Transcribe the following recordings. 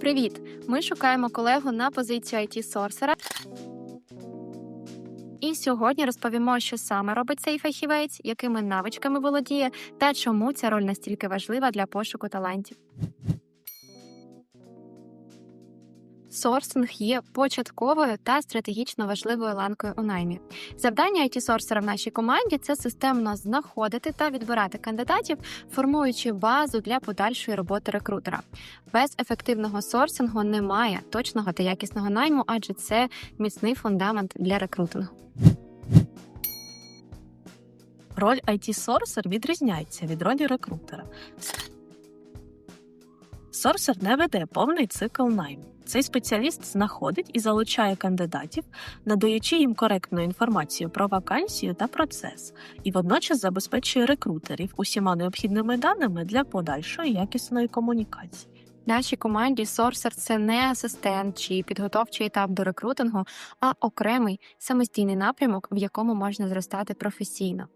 Привіт! Ми шукаємо колегу на позицію it сорсера І сьогодні розповімо, що саме робить цей фахівець, якими навичками володіє та чому ця роль настільки важлива для пошуку талантів. Сорсинг є початковою та стратегічно важливою ланкою у наймі. Завдання it сорсера в нашій команді це системно знаходити та відбирати кандидатів, формуючи базу для подальшої роботи рекрутера. Без ефективного сорсингу немає точного та якісного найму, адже це міцний фундамент для рекрутингу. Роль IT-сорсер відрізняється від ролі рекрутера. Сорсер не веде повний цикл найму. Цей спеціаліст знаходить і залучає кандидатів, надаючи їм коректну інформацію про вакансію та процес, і водночас забезпечує рекрутерів усіма необхідними даними для подальшої якісної комунікації. Нашій команді сорсер це не асистент чи підготовчий етап до рекрутингу, а окремий самостійний напрямок, в якому можна зростати професійно.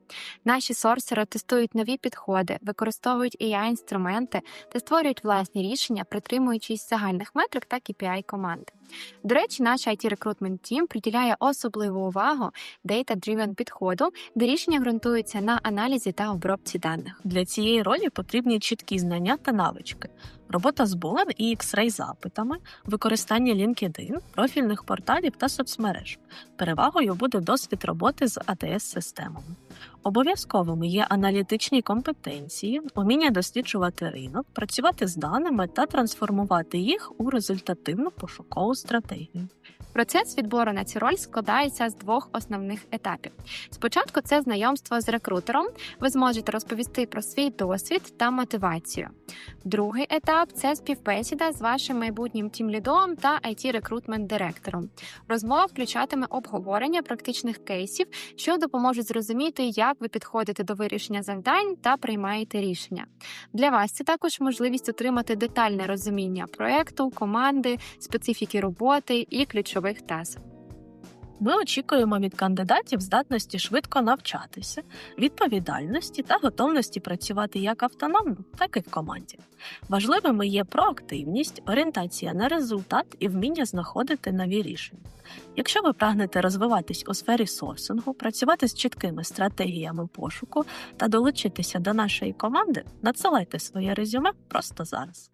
Наші сорсери тестують нові підходи, використовують ai інструменти та створюють власні рішення, притримуючись загальних метрик та KPI команди. До речі, наш it рекрутмент тім приділяє особливу увагу data-driven підходу, де рішення ґрунтуються на аналізі та обробці даних. Для цієї ролі потрібні чіткі знання та навички, робота з Boolean і X-Ray запитами, використання LinkedIn, профільних порталів та соцмереж. Перевагою буде досвід роботи з АТС-системами. Обов'язковими є аналітичні компетенції, уміння досліджувати ринок, працювати з даними та трансформувати їх у результативну пошукову стратегію. Процес відбору на цю роль складається з двох основних етапів. Спочатку це знайомство з рекрутером. Ви зможете розповісти про свій досвід та мотивацію. Другий етап це співбесіда з вашим майбутнім тімлідом та it рекрутмент директором. Розмова включатиме обговорення практичних кейсів, що допоможуть зрозуміти, як ви підходите до вирішення завдань та приймаєте рішення. Для вас це також можливість отримати детальне розуміння проекту, команди, специфіки роботи і ключових тез. Ми очікуємо від кандидатів здатності швидко навчатися, відповідальності та готовності працювати як автономно, так і в команді. Важливими є проактивність, орієнтація на результат і вміння знаходити нові рішення. Якщо ви прагнете розвиватись у сфері сорсингу, працювати з чіткими стратегіями пошуку та долучитися до нашої команди, надсилайте своє резюме просто зараз.